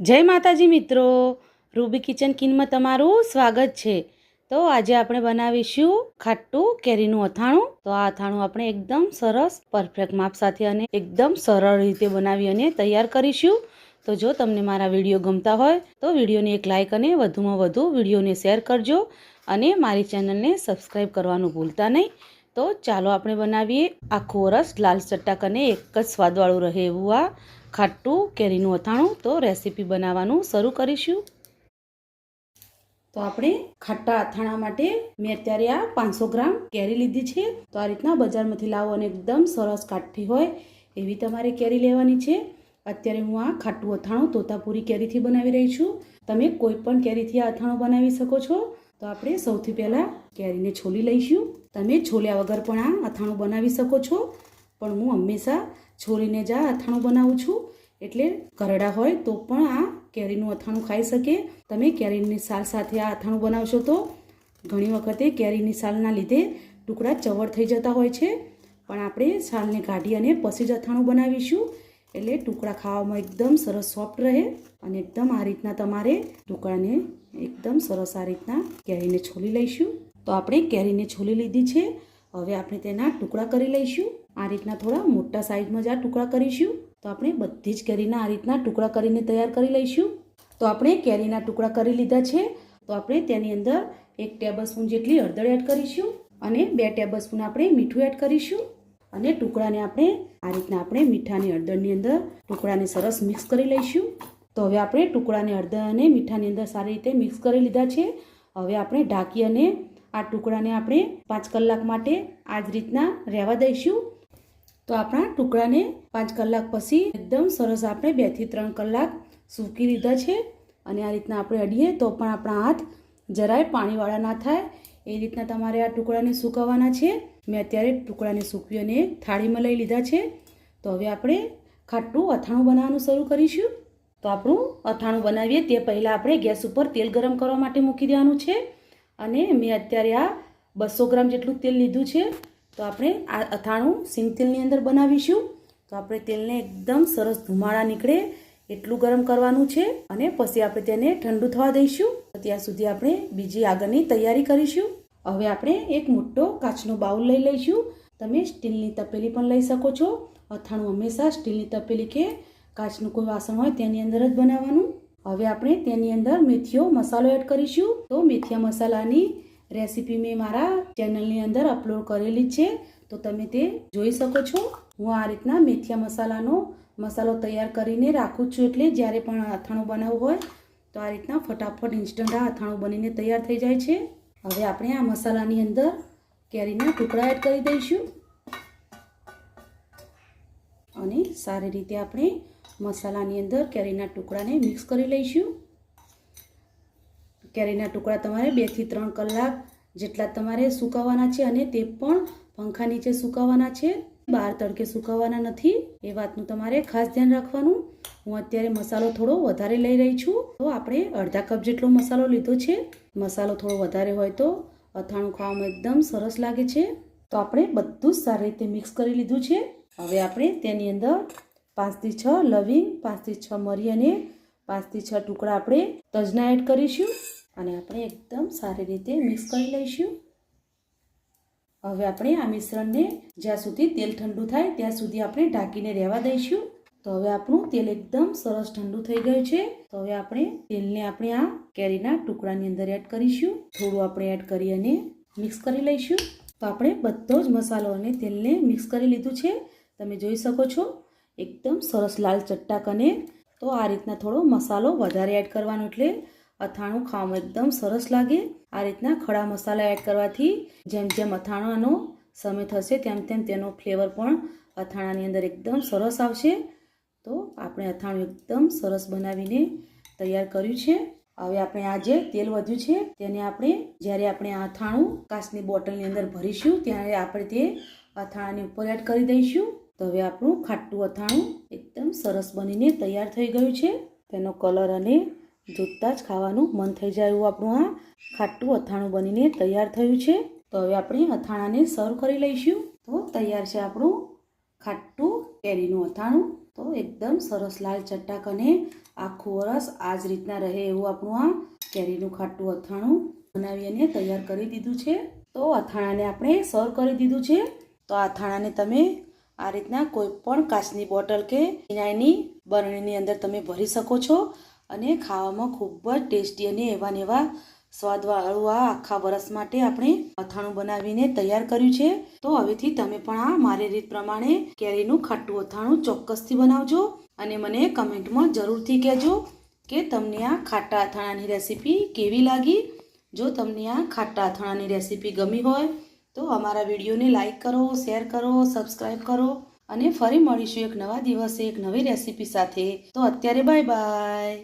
જય માતાજી મિત્રો. રૂબી કિચન કિનમાં તમારું સ્વાગત છે. તો આજે આપણે બનાવીશું ખાટું કેરીનું અથાણું. તો આ અથાણું આપણે એકદમ સરસ પરફેક્ટ માપ સાથે અને એકદમ સરળ રીતે બનાવી અને તૈયાર કરીશું. તો જો તમને મારા વીડિયો ગમતા હોય, તો વિડીયોને એક લાઇક અને વધુમાં વધુ વિડીયોને શેર કરજો અને મારી ચેનલને સબસ્ક્રાઈબ કરવાનું ભૂલતા નહીં. તો ચાલો આપણે બનાવીએ આખું વરસ લાલ ચટાક અને એક જ સ્વાદવાળું રહે એવું આ ખાટું કેરીનું અથાણું. તો રેસીપી બનાવવાનું શરૂ કરીશું. તો આપણે ખાટા અથાણા માટે મેં અત્યારે આ પાંચસો ગ્રામ કેરી લીધી છે. તો આ રીતના બજારમાંથી લાવો અને એકદમ સરસ કાઠી હોય એવી તમારે કેરી લેવાની છે. અત્યારે હું આ ખાટું અથાણું તોતાપુરી કેરીથી બનાવી રહી છું. તમે કોઈ પણ કેરીથી આ અથાણું બનાવી શકો છો. તો આપણે સૌથી પહેલાં કેરીને છોલી લઈશું. તમે છોલ્યા વગર પણ આ અથાણું બનાવી શકો છો. પણ હું હંમેશા છોલીને જ આ અથાણું બનાવું છું. એટલે કરડા હોય તો પણ આ કેરીનું અથાણું ખાઈ શકે. તમે કેરીની સાલ સાથે આ અથાણું બનાવશો તો ઘણી વખતે કેરીની સાલના લીધે ટુકડા ચવડ થઈ જતા હોય છે. પણ આપણે સાલને કાઢી અને પછી જ અથાણું બનાવીશું. એટલે ટુકડા ખાવામાં એકદમ સરસ સોફ્ટ રહે અને એકદમ આ રીતના તમારે ટુકડાને એકદમ સરસ આ રીતના કેરીને છોલી લઈશું. તો આપણે કેરીને છોલી લીધી છે. હવે આપણે તેના ટુકડા કરી લઈશું. આ રીતના થોડા મોટા સાઈઝમાં જ આ ટુકડા કરીશું. તો આપણે બધી જ કેરીના આ રીતના ટુકડા કરીને તૈયાર કરી લઈશું. તો આપણે કેરીના ટુકડા કરી લીધા છે. તો આપણે તેની અંદર એક ટેબલ સ્પૂન જેટલી હળદર એડ કરીશું અને બે ટેબલ સ્પૂન આપણે મીઠું એડ કરીશું. અને ટુકડાને આપણે આ રીતના આપણે મીઠાની હળદરની અંદર ટુકડાને સરસ મિક્સ કરી લઈશું. તો હવે આપણે ટુકડાને હળદર અને મીઠાની અંદર સારી રીતે મિક્સ કરી લીધા છે. હવે આપણે ઢાંકી અને આ ટુકડાને આપણે પાંચ કલાક માટે આ જ રીતના રહેવા દઈશું. તો આપણા ટુકડાને પાંચ કલાક પછી એકદમ સરસ આપણે બેથી ત્રણ કલાક સૂકી લીધા છે. અને આ રીતના આપણે અડીએ તો પણ આપણા હાથ જરાય પાણીવાળા ના થાય. એ રીતના તમારે આ ટુકડાને સૂકવવાના છે. મેં અત્યારે ટુકડાને સૂકવી અને થાળીમાં લઈ લીધા છે. તો હવે આપણે ખાટું અથાણું બનાવવાનું શરૂ કરીશું. તો આપણું અથાણું બનાવીએ તે પહેલાં આપણે ગેસ ઉપર તેલ ગરમ કરવા માટે મૂકી દેવાનું છે. અને મેં અત્યારે આ બસો ગ્રામ જેટલું તેલ લીધું છે. તો આપણે આ અથાણું સિંગ તેલની અંદર બનાવીશું. તો આપણે તેલને એકદમ સરસ ધુમાડા નીકળે એટલું ગરમ કરવાનું છે. અને પછી આપણે તેને ઠંડુ થવા દઈશું. ત્યાં સુધી આપણે બીજી આગળની તૈયારી કરીશું. હવે આપણે એક મોટો કાચનો બાઉલ લઈ લઈશું. તમે સ્ટીલની તપેલી પણ લઈ શકો છો. અથાણું હંમેશા સ્ટીલની તપેલી કે કાચનું કોઈ વાસણ હોય તેની અંદર જ બનાવવાનું. હવે આપણે તેની અંદર મેથીઓ મસાલો એડ કરીશું. તો મેથીયા મસાલાની રેસીપી મેં મારા ચેનલની અંદર અપલોડ કરેલી છે. તો તમે તે જોઈ શકો છો. હું આ રીતના મેથીયા મસાલાનો મસાલો તૈયાર કરીને રાખું છું એટલે જ્યારે પણ અથાણું બનાવવું હોય તો આ રીતના ફટાફટ ઇન્સ્ટન્ટ આ અથાણું બનીને તૈયાર થઈ જાય છે. હવે આપણે આ મસાલાની અંદર કેરીના ટુકડા એડ કરી દઈશું. અને સારી રીતે આપણે મસાલાની અંદર કેરીના ટુકડાને મિક્સ કરી લઈશું. કેરીના ટુકડા તમારે બેથી ત્રણ કલાક જેટલા તમારે સુકાવવાના છે અને તે પણ પંખા નીચે સુકાવવાના છે. બહાર તડકે સુકાવવાના નથી. એ વાતનું તમારે ખાસ ધ્યાન રાખવાનું. હું અત્યારે મસાલો થોડો વધારે લઈ રહી છું. તો આપણે અડધા કપ જેટલો મસાલો લીધો છે. મસાલો થોડો વધારે હોય તો અથાણું ખાવામાં એકદમ સરસ લાગે છે. તો આપણે બધું જ સારી રીતે મિક્સ કરી લીધું છે. હવે આપણે તેની અંદર પાંચથી છ લવિંગ પાંચથી છ મરી અને પાંચથી છ ટુકડા આપણે તજના એડ કરીશું. અને આપણે એકદમ સારી રીતે મિક્સ કરી લઈશું. હવે આપણે આ મિશ્રણને જ્યાં સુધી તેલ ઠંડુ થાય ત્યાં સુધી આપણે ઢાંકીને રહેવા દઈશું. તો હવે આપણું તેલ એકદમ સરસ ઠંડુ થઈ ગયું છે. તો હવે આપણે તેલને આપણે આ કેરીના ટુકડાની અંદર એડ કરીશું. થોડું આપણે એડ કરી અને મિક્સ કરી લઈશું. તો આપણે બધો જ મસાલો અને તેલને મિક્સ કરી લીધું છે. તમે જોઈ શકો છો, એકદમ સરસ લાલ ચટ્ટાક અને તો આ રીતના થોડો મસાલો વધારે એડ કરવાનો એટલે અથાણું ખાવામાં એકદમ સરસ લાગે. આ રીતના ખડા મસાલા એડ કરવાથી જેમ જેમ અથાણાનો સમય થશે તેમ તેમ તેનો ફ્લેવર પણ અથાણાની અંદર એકદમ સરસ આવશે. તો આપણે અથાણું એકદમ સરસ બનાવીને તૈયાર કર્યું છે. હવે આપણે આ જે તેલ વધ્યું છે તેને આપણે જ્યારે આપણે આ અથાણું કાચની બોટલની અંદર ભરીશું ત્યારે આપણે તે અથાણાની ઉપર એડ કરી દઈશું. તો હવે આપણું ખાટું અથાણું એકદમ સરસ બનીને તૈયાર થઈ ગયું છે. તેનો કલર અને જોતાં જ ખાવાનું મન થઈ જાય એવું આપણું આ ખાટું અથાણું બનીને તૈયાર થયું છે. તો હવે આપણે અથાણાને સર્વ કરી લઈશું. તો તૈયાર છે આપણું ખાટું કેરીનું અથાણું તો એકદમ સરસ લાલ ચટાક અને આખું વરસ આ જ રીતના રહે એવું આપણું આ કેરીનું ખાટું અથાણું બનાવી અને તૈયાર કરી દીધું છે. તો અથાણાને આપણે સર્વ કરી દીધું છે. તો આ અથાણાને તમે આ રીતના કોઈ પણ કાચની બોટલ કે ફિનાઈની બરણીની અંદર તમે ભરી શકો છો અને ખાવામાં ખૂબ જ ટેસ્ટી અને એવા ને એવા સ્વાદવાળું આ આખા વરસ માટે આપણે અથાણું બનાવીને તૈયાર કર્યું છે. તો હવેથી તમે પણ આ મારી રીત પ્રમાણે કેરીનું ખાટું અથાણું ચોક્કસથી બનાવજો અને મને કમેન્ટમાં જરૂરથી કહેજો કે તમને આ ખાટા અથાણાની રેસીપી કેવી લાગી. જો તમને આ ખાટા અથાણાની રેસીપી ગમી હોય તો અમારા વિડીયોને લાઈક કરો, શેર કરો, સબસ્ક્રાઈબ કરો અને ફરી મળીશું એક નવા દિવસે એક નવી રેસીપી સાથે. તો અત્યારે બાય બાય.